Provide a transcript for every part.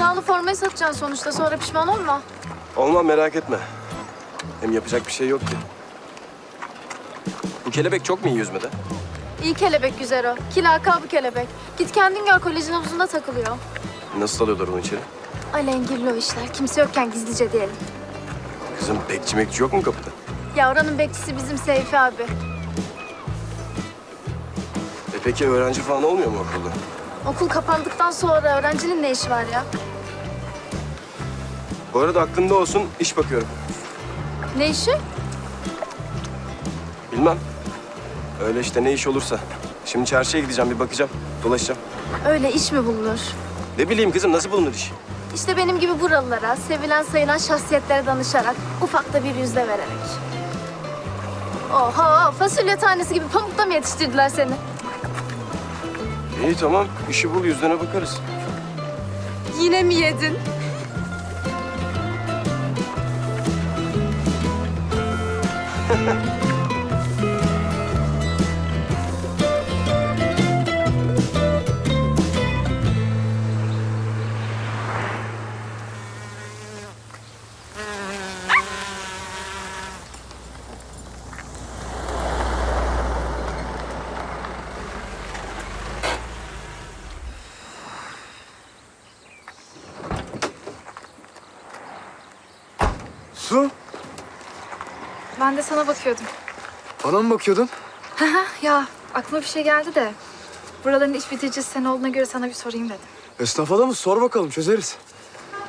Hatalı formayı satacaksın sonuçta. Sonra pişman olma. Olmam merak etme. Hem yapacak bir şey yok ki. Bu kelebek çok mu iyi yüzmede? İyi kelebek güzel o. Ki lakabı kelebek. Git kendin gör kolejin havuzunda takılıyor. Nasıl alıyorlar onu içeri? Alengirli o işler. Kimse yokken gizlice diyelim. Kızım bekçi mekçi yok mu kapıda? Ya oranın bekçisi bizim Seyfi abi. E peki öğrenci falan olmuyor mu okulda? Okul kapandıktan sonra öğrencinin ne işi var ya? Bu arada aklında olsun iş bakıyorum. Ne işi? Bilmem. Öyle işte ne iş olursa. Şimdi çarşıya gideceğim bir bakacağım. Dolaşacağım. Öyle iş mi bulunur? Ne bileyim kızım nasıl bulunur iş? İşte benim gibi buralılara, sevilen sayılan şahsiyetlere danışarak, ufak da bir yüzde vererek. Oha, fasulye tanesi gibi pamukta mı yetiştirdiler seni? İyi tamam işi bul yüzlerine bakarız. Yine mi yedin? Su, Ben de sana bakıyordum. bana mı bakıyordun? ya aklıma bir şey geldi de. Buraların iş bitiricisi sen olduğuna göre sana bir sorayım dedim. Esnaf adamı sor bakalım çözeriz.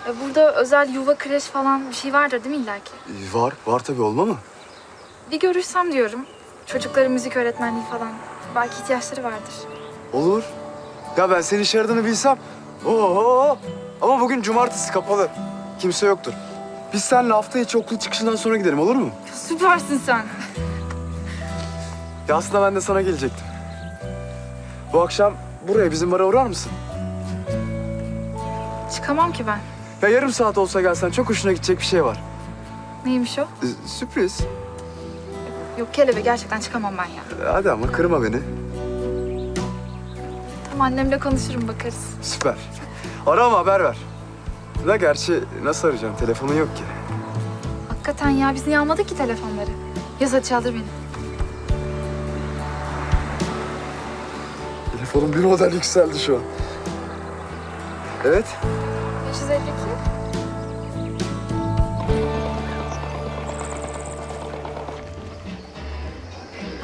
E, burada özel yuva kreş falan bir şey vardır değil mi illaki? Ee, var, var tabii olma mı? Bir görüşsem diyorum. Çocukların müzik öğretmenliği falan. Belki ihtiyaçları vardır. Olur. Ya ben senin iş aradığını bilsem. Oo. Ama bugün cumartesi kapalı. Kimse yoktur. Biz seninle hafta içi okul çıkışından sonra gidelim olur mu? Süpersin sen. Ya aslında ben de sana gelecektim. Bu akşam buraya bizim bara uğrar mısın? Çıkamam ki ben. Ya yarım saat olsa gelsen çok hoşuna gidecek bir şey var. Neymiş o? Ee, sürpriz. Yok kelebe gerçekten çıkamam ben ya. Ee, Hadi ama kırma beni. Tamam annemle konuşurum bakarız. Süper. Ara ama haber ver. Da gerçi nasıl arayacağım? Telefonun yok ki. Hakikaten ya biz niye almadık ki telefonları? Yaz hadi çaldır beni. Telefonum bir model yükseldi şu an. Evet. 552.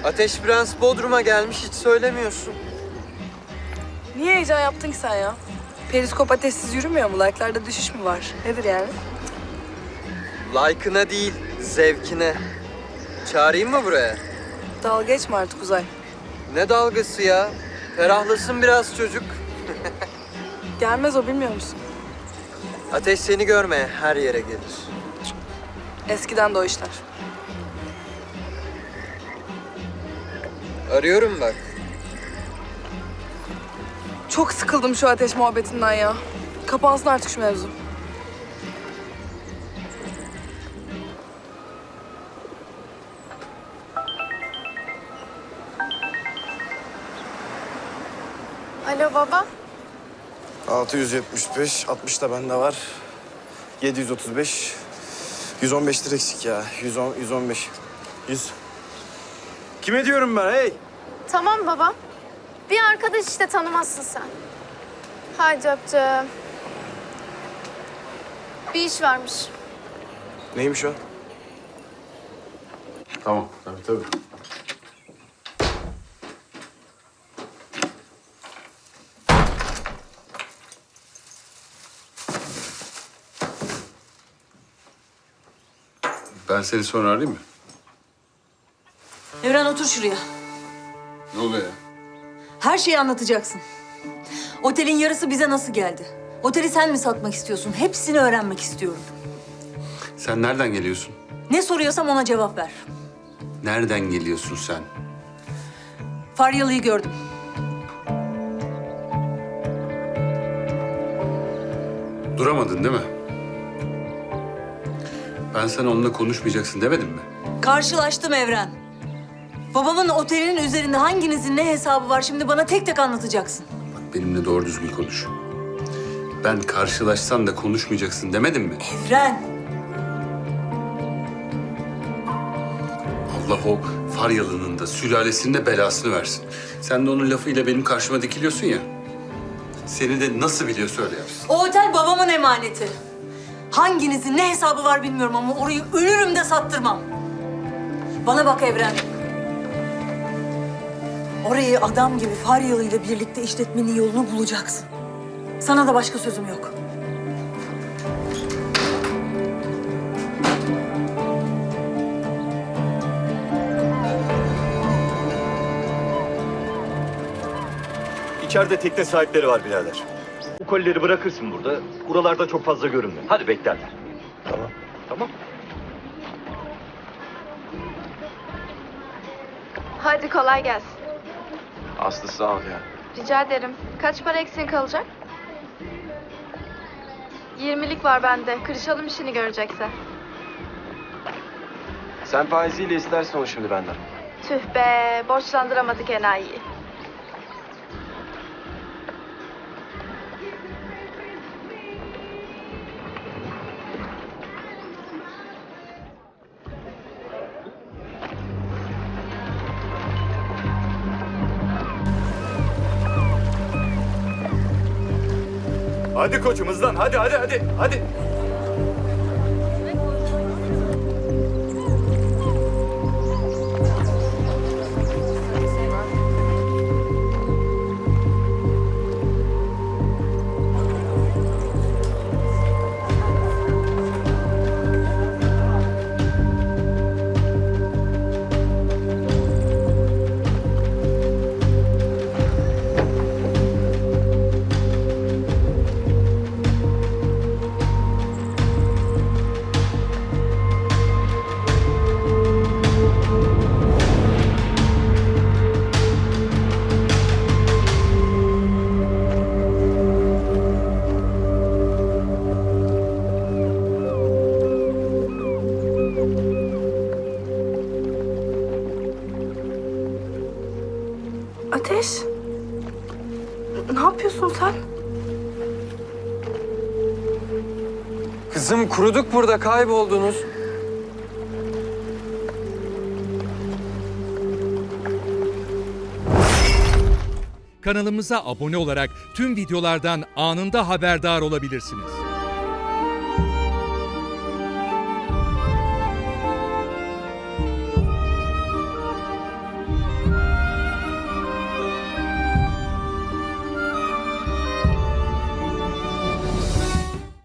Ateş Prens Bodrum'a gelmiş hiç söylemiyorsun. Niye heyecan yaptın ki sen ya? Periskop ateşsiz yürümüyor mu? Like'larda düşüş mü var? Nedir yani? Like'ına değil, zevkine. Çağırayım mı buraya? Dalga geçme artık Uzay. Ne dalgası ya? Ferahlasın biraz çocuk. Gelmez o bilmiyor musun? Ateş seni görmeye her yere gelir. Eskiden de o işler. Arıyorum bak. Çok sıkıldım şu ateş muhabbetinden ya. Kapansın artık şu mevzu. Alo baba. 675, 60 da bende var. 735, 115 lira eksik ya. 110, 115, 100. Kime diyorum ben hey? Tamam baba. Bir arkadaş işte tanımazsın sen. Hadi öptüm. Bir iş varmış. Neymiş o? Tamam, tabii tabii. Ben seni sonra arayayım mı? Evren otur şuraya. Ne oluyor ya? Her şeyi anlatacaksın. Otelin yarısı bize nasıl geldi? Oteli sen mi satmak istiyorsun? Hepsini öğrenmek istiyorum. Sen nereden geliyorsun? Ne soruyorsam ona cevap ver. Nereden geliyorsun sen? Faryalı'yı gördüm. Duramadın değil mi? Ben sana onunla konuşmayacaksın demedim mi? Karşılaştım Evren. Babamın otelinin üzerinde hanginizin ne hesabı var şimdi bana tek tek anlatacaksın. Bak benimle doğru düzgün konuş. Ben karşılaşsan da konuşmayacaksın demedim mi? Evren. Allah o Faryalı'nın da sülalesinin de belasını versin. Sen de onun lafıyla benim karşıma dikiliyorsun ya. Seni de nasıl biliyorsa öyle yapsın. O otel babamın emaneti. Hanginizin ne hesabı var bilmiyorum ama orayı ölürüm de sattırmam. Bana bak Evren. Orayı adam gibi Faryalı ile birlikte işletmenin yolunu bulacaksın. Sana da başka sözüm yok. İçeride tekne sahipleri var birader. Bu kolileri bırakırsın burada. Buralarda çok fazla görünme. Hadi beklerler. Tamam. Tamam. Hadi kolay gelsin. Aslı sağ ol ya. Rica ederim. Kaç para eksin kalacak? 20'lik var bende. Kırışalım işini görecekse. Sen faiziyle istersin onu şimdi benden. Tüh be, borçlandıramadık enayiyi. Hadi koçum hızlan. Hadi hadi hadi. Hadi. Ateş. Ne yapıyorsun sen? Kızım kuruduk burada kayboldunuz. Kanalımıza abone olarak tüm videolardan anında haberdar olabilirsiniz.